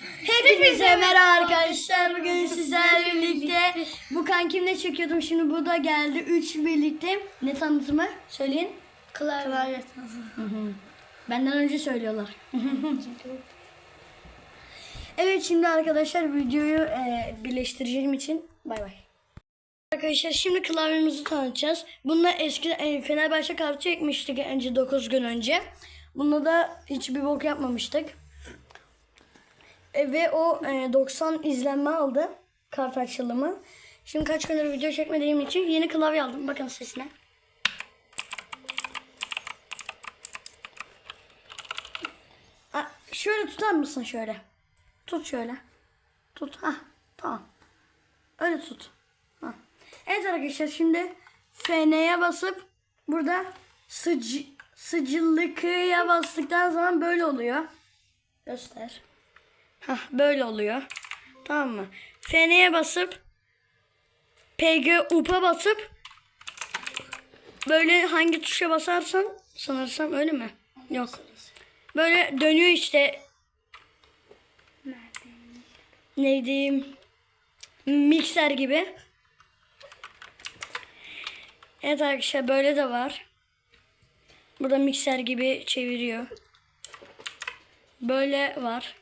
Hepinize merhaba arkadaşlar. Bugün sizlerle birlikte bu kankimle çekiyordum. Şimdi bu da geldi. Üç birlikte. Ne tanıtımı? Söyleyin. Klavye Benden önce söylüyorlar. evet şimdi arkadaşlar videoyu e, birleştireceğim için bay bay. Arkadaşlar şimdi klavyemizi tanıtacağız. Bunda eski e, Fenerbahçe kartı çekmiştik önce 9 gün önce. Bunda da hiçbir bok yapmamıştık. E, ve o e, 90 izlenme aldı kart. Şimdi kaç gündür video çekmediğim için yeni klavye aldım. Bakın sesine. Aa, şöyle tutar mısın şöyle? Tut şöyle. Tut. Ha, tamam. Öyle tut. Ha. Evet arkadaşlar şimdi FN'ye basıp burada sıcı sıcılıkıya bastıktan zaman böyle oluyor. Göster. Hah böyle oluyor. Tamam mı? FN'ye basıp PG UP'a basıp böyle hangi tuşa basarsan sanırsam öyle mi? Yok. Böyle dönüyor işte. Neydi? Mikser gibi. Evet arkadaşlar böyle de var. Burada mikser gibi çeviriyor. Böyle var.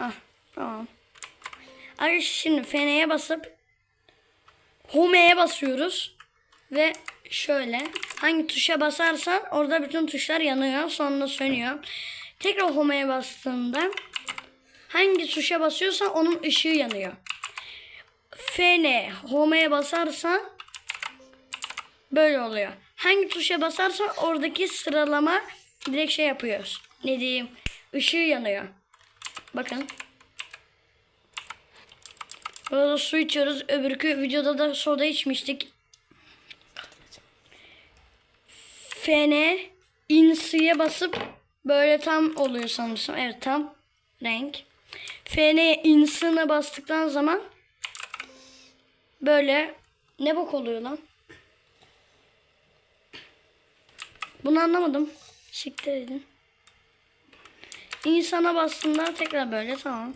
Ah tamam. Arkadaşlar şimdi F'ye basıp Home'ye basıyoruz. Ve şöyle hangi tuşa basarsan orada bütün tuşlar yanıyor. Sonra sönüyor. Tekrar Home'ye bastığında hangi tuşa basıyorsan onun ışığı yanıyor. FN Home'ye basarsan böyle oluyor. Hangi tuşa basarsan oradaki sıralama direkt şey yapıyoruz. Ne diyeyim? Işığı yanıyor. Bakın. Burada su içiyoruz. Öbürkü videoda da soda içmiştik. FN insiye basıp böyle tam oluyor sanırsam. Evet tam renk. FN insine bastıktan zaman böyle ne bok oluyor lan? Bunu anlamadım. Siktir edin. İnsana bastığında tekrar böyle tamam.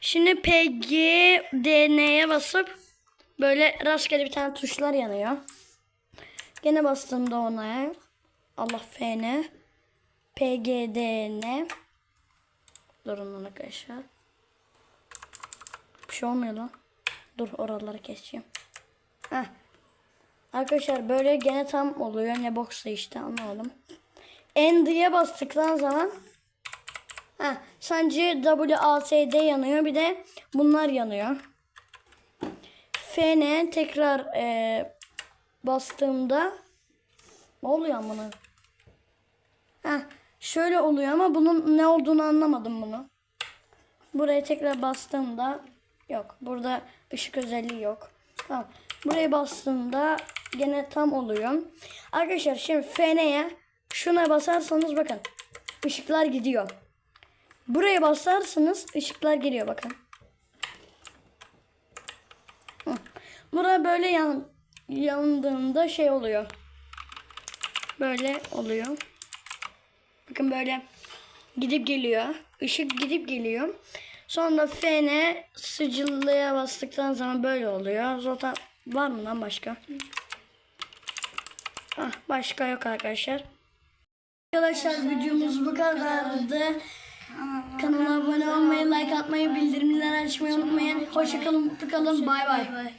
Şimdi PGDN'ye basıp böyle rastgele bir tane tuşlar yanıyor. Gene bastığımda ona Allah FN PGDN Durun lan arkadaşlar. Bir şey olmuyor lan. Dur oraları keseceğim. Heh. Arkadaşlar böyle gene tam oluyor. Ne boksa işte anlamadım. End'ye bastıktan zaman ha, sadece WASD yanıyor. Bir de bunlar yanıyor. FN tekrar e, bastığımda ne oluyor bunu? Ha, şöyle oluyor ama bunun ne olduğunu anlamadım bunu. Buraya tekrar bastığımda yok. Burada ışık özelliği yok. Tamam. Buraya bastığımda gene tam oluyor. Arkadaşlar şimdi FN'ye şuna basarsanız bakın. ışıklar gidiyor. Buraya basarsanız ışıklar geliyor bakın. Hı. Burada böyle yan, yandığında şey oluyor. Böyle oluyor. Bakın böyle gidip geliyor. Işık gidip geliyor. Sonra FN sıcılığa bastıktan zaman böyle oluyor. Zaten var mı lan başka? Ah, başka yok arkadaşlar. Arkadaşlar videomuz bu kadardı. Kanala abone olmayı, like atmayı, bildirimleri açmayı unutmayın. Hoşçakalın, mutlu kalın. Bay bay.